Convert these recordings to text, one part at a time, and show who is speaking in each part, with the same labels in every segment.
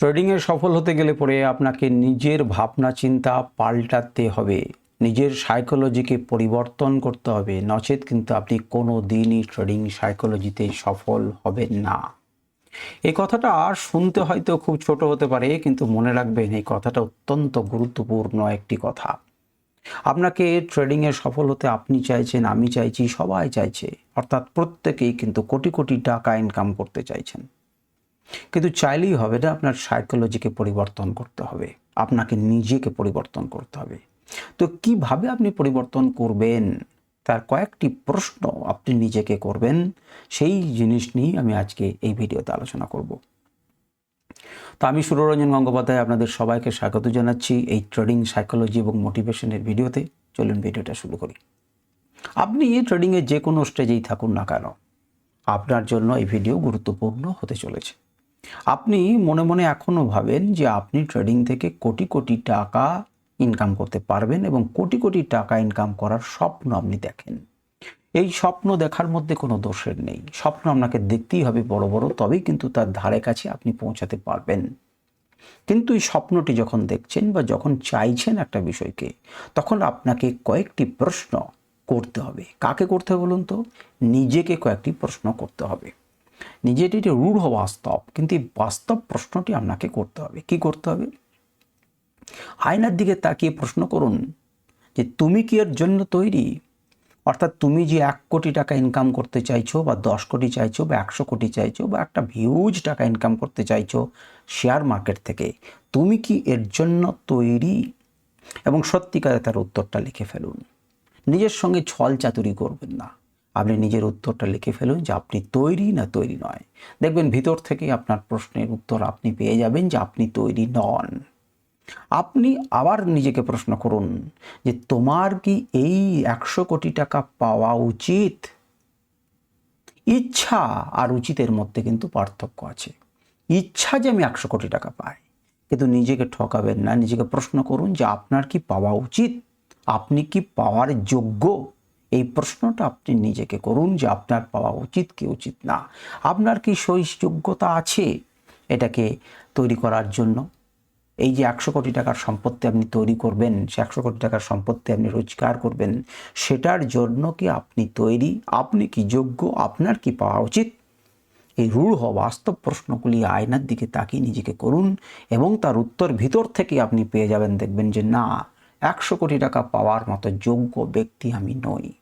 Speaker 1: ট্রেডিংয়ে সফল হতে গেলে পরে আপনাকে নিজের ভাবনা, চিন্তা পাল্টাতে হবে। নিজের সাইকোলজিকে পরিবর্তন করতে হবে। নচেত কিন্তু আপনি কোনো দিনই ট্রেডিং সাইকোলজিতে সফল হবেন না। এই কথাটা আর শুনতে হয়তো খুব ছোট হতে পারে, কিন্তু মনে রাখবেন এই কথাটা অত্যন্ত গুরুত্বপূর্ণ একটি কথা। আপনাকে ট্রেডিংয়ে সফল হতে আপনি চাইছেন, আমি চাইছি, সবাই চাইছে। অর্থাৎ প্রত্যেকেই কিন্তু কোটি কোটি টাকা ইনকাম করতে চাইছেন। কিন্তু চাইলেই হবে না, আপনার সাইকোলজিকে পরিবর্তন করতে হবে, আপনাকে নিজেকে পরিবর্তন করতে হবে। তো কীভাবে আপনি পরিবর্তন করবেন? তার কয়েকটি প্রশ্ন আপনি নিজেকে করবেন, সেই জিনিস নিয়ে আমি আজকে এই ভিডিওতে আলোচনা করব। তো আমি সুররঞ্জন গঙ্গোপাধ্যায় আপনাদের সবাইকে স্বাগত জানাচ্ছি এই ট্রেডিং সাইকোলজি এবং মোটিভেশনের ভিডিওতে। চলুন ভিডিওটা শুরু করি। আপনি ট্রেডিংয়ে যে কোনো স্টেজেই থাকুন না কেন, আপনার জন্য এই ভিডিও গুরুত্বপূর্ণ হতে চলেছে। আপনি মনে মনে এখনও ভাবেন যে আপনি ট্রেডিং থেকে কোটি কোটি টাকা ইনকাম করতে পারবেন এবং কোটি কোটি টাকা ইনকাম করার স্বপ্ন আপনি দেখেন। এই স্বপ্ন দেখার মধ্যে কোনো দোষের নেই। স্বপ্ন আপনাকে দেখতেই হবে বড় বড়, তবেই কিন্তু তার ধারে কাছে আপনি পৌঁছাতে পারবেন। কিন্তু এই স্বপ্নটি যখন দেখছেন বা যখন চাইছেন একটা বিষয়কে, তখন আপনাকে কয়েকটি প্রশ্ন করতে হবে। কাকে করতে হবে বলুন তো? নিজেকে কয়েকটি প্রশ্ন করতে হবে। নিজেটি একটি রূঢ় বাস্তব। কিন্তু এই বাস্তব প্রশ্নটি আপনাকে করতে হবে। কি করতে হবে? আয়নার দিকে তাকিয়ে প্রশ্ন করুন যে তুমি কি এর জন্য তৈরি? অর্থাৎ তুমি যে এক কোটি টাকা ইনকাম করতে চাইছো বা দশ কোটি চাইছো বা একশো কোটি চাইছো বা একটা হিউজ টাকা ইনকাম করতে চাইছো শেয়ার মার্কেট থেকে, তুমি কি এর জন্য তৈরি? এবং সত্যিকারে তার উত্তরটা লিখে ফেলুন। নিজের সঙ্গে ছল চাতুরি করবেন না। আপনি নিজের উত্তরটা লিখে ফেলুন যে আপনি তৈরি না তৈরি নয়। দেখবেন ভিতর থেকে আপনার প্রশ্নের উত্তর আপনি পেয়ে যাবেন যে আপনি তৈরি নন। আপনি আবার নিজেকে প্রশ্ন করুন যে তোমার কি এই একশো কোটি টাকা পাওয়া উচিত? ইচ্ছা আর উচিতের মধ্যে কিন্তু পার্থক্য আছে। ইচ্ছা যে আমি একশো কোটি টাকা পাই, কিন্তু নিজেকে ঠকাবেন না। নিজেকে প্রশ্ন করুন যে আপনার কি পাওয়া উচিত? আপনি কি পাওয়ার যোগ্য? প্রশ্নটা আপনি নিজেকে করুন যে আপনার পাওয়া উচিত কি উচিত না। আপনার কি সই যোগ্যতা আছে এটাকে তৈরি করার জন্য? এই যে একশো কোটি টাকার সম্পত্তি আপনি তৈরি করবেন, সে একশো কোটি টাকার সম্পত্তি আপনি রোজগার করবেন, সেটার জন্য কি আপনি তৈরি? আপনি কি যোগ্য? আপনার কি পাওয়া উচিত? এই রূঢ় বাস্তব প্রশ্নগুলি আয়নার দিকে তাকিয়ে নিজেকে করুন এবং তার উত্তর ভিতর থেকে আপনি পেয়ে যাবেন, দেখবেন যে না, একশো কোটি টাকা পাওয়ার মতো যোগ্য ব্যক্তি আমি নই।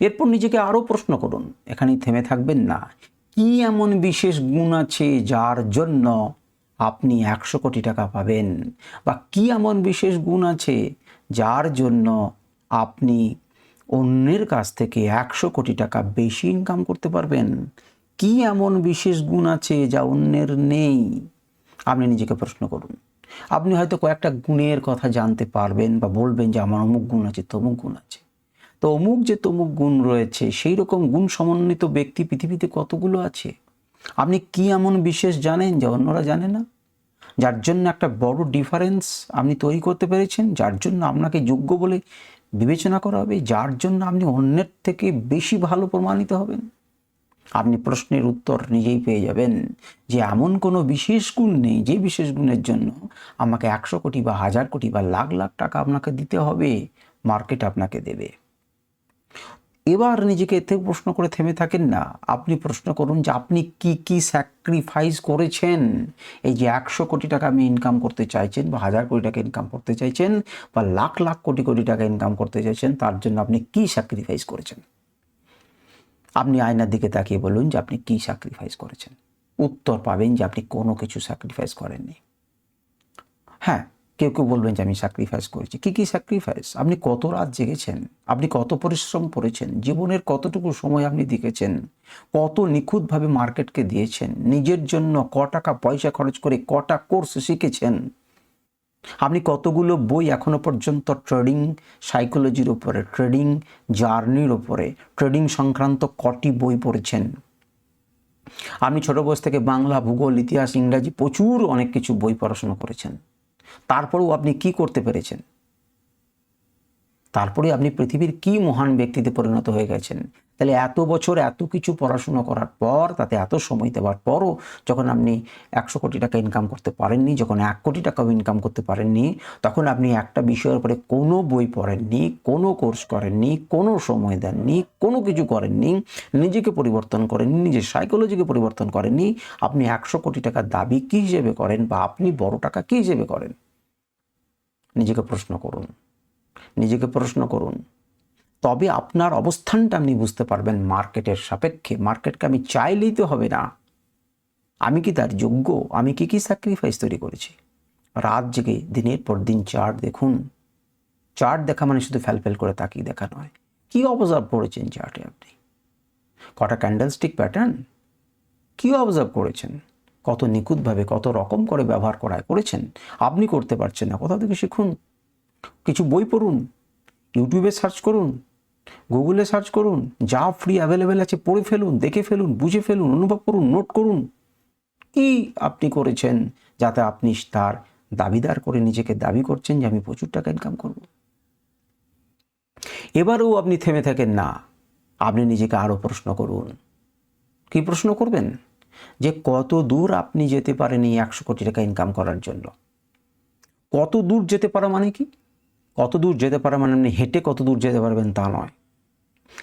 Speaker 1: এরপর নিজেকে আরও প্রশ্ন করুন, এখানেই থেমে থাকবেন না। কি এমন বিশেষ গুণ আছে যার জন্য আপনি একশো কোটি টাকা পাবেন? বা কি এমন বিশেষ গুণ আছে যার জন্য আপনি অন্যের কাছ থেকে একশো কোটি টাকা বেশি ইনকাম করতে পারবেন? কি এমন বিশেষ গুণ আছে যা অন্যের নেই? আপনি নিজেকে প্রশ্ন করুন। আপনি হয়তো কয়েকটা গুণের কথা জানতে পারবেন বা বলবেন যে আমার অমুক গুণ আছে, তমুক গুণ আছে। তো অমুক যে তমুক গুণ রয়েছে, সেই রকম গুণ সমন্বিত ব্যক্তি পৃথিবীতে কতগুলো আছে? আপনি কি এমন বিশেষ জানেন যা অন্যরা জানে না? যার জন্য একটা বড় ডিফারেন্স আপনি তৈরি করতে পেরেছেন, যার জন্য আপনাকে যোগ্য বলে বিবেচনা করা হবে, যার জন্য আপনি অন্যের থেকে বেশি ভালো প্রমাণিত হবেন। আপনি প্রশ্নের উত্তর নিজেই পেয়ে যাবেন যে এমন কোনো বিশেষ গুণ নেই যে বিশেষ গুণের জন্য আমাকে একশো কোটি বা হাজার কোটি বা লাখ লাখ টাকা আপনাকে দিতে হবে মার্কেট আপনাকে দেবে। এবার নিজেকে এতে প্রশ্ন করে থেমে থাকেন না। আপনি প্রশ্ন করুন যে আপনি কি কি স্যাক্রিফাইস করেছেন? এই যে একশো কোটি টাকা আপনি ইনকাম করতে চাইছেন বা হাজার কোটি টাকা ইনকাম করতে চাইছেন বা লাখ লাখ কোটি কোটি টাকা ইনকাম করতে চাইছেন, তার জন্য আপনি কি স্যাক্রিফাইস করেছেন? আপনি আয়নার দিকে তাকিয়ে বলুন যে আপনি কি স্যাক্রিফাইস করেছেন। উত্তর পাবেন যে আপনি কোনো কিছু স্যাক্রিফাইস করেননি। হ্যাঁ কেউ কেউ বলবেন যে আমি স্যাক্রিফাইস করেছি। কী কী স্যাক্রিফাইস আপনি কত রাত জেগেছেন? আপনি কত পরিশ্রম করেছেন? জীবনের কতটুকু সময় আপনি দেখেছেন? কত নিখুঁতভাবে মার্কেটকে দিয়েছেন? নিজের জন্য ক টাকা পয়সা খরচ করে কটা কোর্স শিখেছেন? আপনি কতগুলো বই এখনও পর্যন্ত ট্রেডিং সাইকোলজির উপরে ট্রেডিং জার্নির উপরে ট্রেডিং সংক্রান্ত কটি বই পড়েছেন? আপনি ছোট বয়স থেকে বাংলা, ভূগোল, ইতিহাস, ইংরাজি প্রচুর অনেক কিছু বই পড়াশোনা করেছেন। তারপরেও আপনি কি করতে পেরেছেন? তারপরে আপনি পৃথিবীর কি মহান ব্যক্তিতে পরিণত হয়ে গেছেন? তাহলে এত বছর এত কিছু পড়াশুনো করার পর, তাতে এত সময় দেওয়ার পরও যখন আপনি একশো কোটি টাকা ইনকাম করতে পারেননি, যখন এক কোটি টাকাও ইনকাম করতে পারেননি, তখন আপনি একটা বিষয়ের উপরে কোনো বই পড়েননি, কোনো কোর্স করেননি, কোনো সময় দেননি, কোনো কিছু করেননি, নিজেকে পরিবর্তন করেননি, নিজের সাইকোলজিকে পরিবর্তন করেননি, আপনি একশো কোটি টাকার দাবি কী হিসেবে করেন বা আপনি বড় টাকা কী হিসেবে করেন? নিজেকে প্রশ্ন করুন। নিজেকে প্রশ্ন করুন, তবে আপনার অবস্থানটা আপনি বুঝতে পারবেন মার্কেটের সাপেক্ষে। মার্কেটকে আমি চাইলেই তো হবে না। আমি কি তার যোগ্য? আমি কি কি স্যাক্রিফাইস তৈরি করেছি? রাত জেগে, দিনের পর দিন চার্ট দেখুন। চার্ট দেখা মানে শুধু ফ্যালফেল করে তাকিয়ে দেখা নয়। কি অবজার্ভ করেছেন চার্টে আপনি? কটা ক্যান্ডেলস্টিক প্যাটার্ন কি অবজার্ভ করেছেন? কত নিখুঁতভাবে, কত রকম করে ব্যবহার করায় করেছেন। আপনি করতে পারছেন না। কোথাও থেকে শিখুন? কিছু বই পড়ুন ইউটিউবে সার্চ করুন গুগলে সার্চ করুন, যা ফ্রি অ্যাভেলেবেল আছে পড়ে ফেলুন, দেখে ফেলুন, বুঝে ফেলুন, অনুভব করুন নোট করুন। কি আপনি করেছেন যাতে আপনি তার দাবিদার করে নিজেকে দাবি করছেন যে আমি প্রচুর টাকা ইনকাম করব? এবারেও আপনি থেমে থাকেন না। আপনি নিজেকে আরও প্রশ্ন করুন। কি প্রশ্ন করবেন? যে কত দূর আপনি যেতে পারেন এই একশো কোটি টাকা ইনকাম করার জন্য। কত দূর যেতে পারা মানে কি? কত দূর যেতে পারা মানে আপনি হেঁটে কত দূর যেতে পারবেন তা নয়।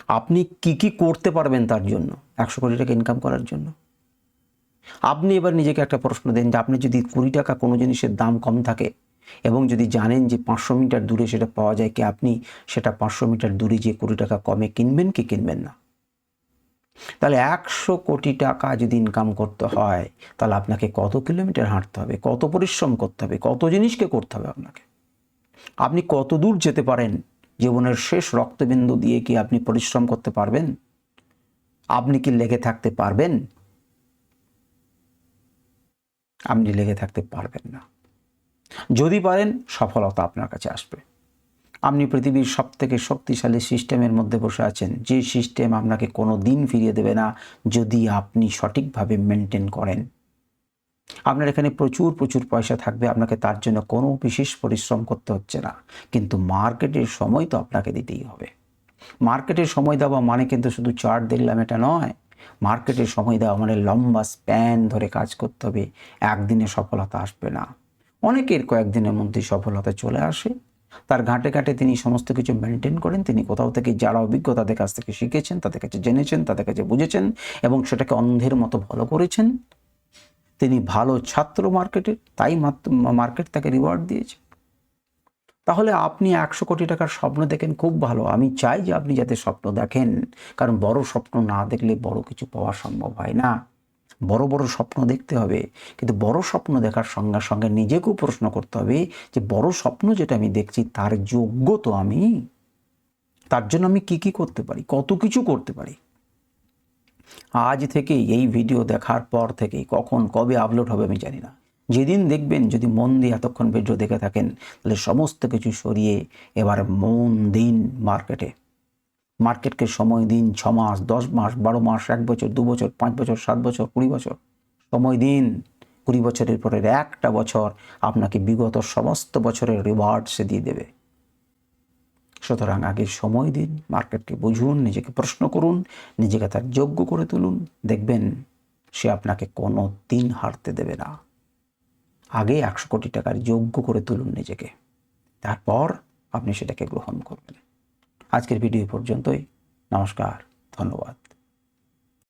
Speaker 1: আপনি কি কি করতে পারবেন তার জন্য একশো কোটি টাকা ইনকাম করার জন্য? আপনি এবার নিজেকে একটা প্রশ্ন দেন যে আপনি যদি কুড়ি টাকা কোনো জিনিসের দাম কম থাকে এবং যদি জানেন যে পাঁচশো মিটার দূরে সেটা পাওয়া যায় কি আপনি সেটা পাঁচশো মিটার দূরে যে কুড়ি টাকা কমে কিনবেন কি কিনবেন না? তাহলে একশো কোটি টাকা যদি ইনকাম করতে হয়, তাহলে আপনাকে কত কিলোমিটার হাঁটতে হবে, কত পরিশ্রম করতে হবে, কত জিনিসকে করতে হবে আপনাকে? আপনি কত দূর যেতে পারেন? জীবনের শেষ রক্তবিন্দু দিয়ে কি আপনি পরিশ্রম করতে পারবেন? আপনি কি লেগে থাকতে পারবেন? আপনি লেগে থাকতে পারবেন না। যদি পারেন, সফলতা আপনার কাছে আসবে। আপনি পৃথিবীর সব থেকে শক্তিশালী সিস্টেমের মধ্যে বসে আছেন। যে সিস্টেম আপনাকে কোনো দিন ফিরিয়ে দেবে না, যদি আপনি সঠিকভাবে মেনটেন করেন। আপনার এখানে প্রচুর প্রচুর পয়সা থাকবে, আপনাকে তার জন্য কোনো বিশেষ পরিশ্রম করতে হচ্ছে না। কিন্তু মার্কেটের সময় তো আপনাকে দিতেই হবে। মার্কেটের সময় দেওয়া মানে কিন্তু শুধু চার্ট দেখলাম, এটা নয়। মার্কেটের সময় দেওয়া মানে লম্বা স্প্যান ধরে কাজ করতে হবে। একদিনে সফলতা আসবে না। অনেকের কয়েকদিনের মধ্যেই সফলতা চলে আসে। তার ঘাটে ঘাটে তিনি সমস্ত কিছু মেনটেন করেন। তিনি কোথাও থেকে যারা অভিজ্ঞ তাদের কাছ থেকে শিখেছেন, তাদের কাছে জেনেছেন, তাদের কাছে বুঝেছেন এবং সেটাকে অন্ধের মতো ভালো করেছেন। তিনি ভালো ছাত্র মার্কেটের তাই মার্কেট তাকে রিওয়ার্ড দিয়েছে। তাহলে আপনি একশো কোটি টাকার স্বপ্ন দেখেন, খুব ভালো। আমি চাই যে আপনি যাতে স্বপ্ন দেখেন, কারণ বড় স্বপ্ন না দেখলে বড় কিছু পাওয়া সম্ভব হয় না। বড় বড় স্বপ্ন দেখতে হবে। কিন্তু বড় স্বপ্ন দেখার সঙ্গে সঙ্গে নিজেকেও প্রশ্ন করতে হবে যে, বড় স্বপ্ন যেটা আমি দেখছি তার যোগ্য তো আমি? তার জন্য আমি কি কি করতে পারি? কত কিছু করতে পারি? আজ থেকেই এই ভিডিও দেখার পর থেকে কখন, কবে আপলোড হবে আমি জানি না। যেদিন দেখবেন যদি মন দিয়ে এতক্ষণ ভিডিও দেখে থাকেন, তাহলে সমস্ত কিছু সরিয়ে এবার মন দিন মার্কেটে মার্কেটকে সময় দিন, ছ মাস, দশ মাস, বারো মাস, এক বছর, দু বছর, পাঁচ বছর, সাত বছর, কুড়ি বছর। সময় দিন। কুড়ি বছরের পরের একটা বছর আপনাকে বিগত সমস্ত বছরের রিওয়ার্ড সে দিয়ে দেবে। সুতরাং আগে সময় দিন, মার্কেটকে বুঝুন, নিজেকে প্রশ্ন করুন, নিজেকে তার যোগ্য করে তুলুন। দেখবেন সে আপনাকে কোনো দিন হারতে দেবে না। আগে একশো কোটি টাকার যোগ্য করে তুলুন নিজেকে। তারপর আপনি সেটাকে গ্রহণ করবেন। আজকের ভিডিও পর্যন্তই। নমস্কার ধন্যবাদ।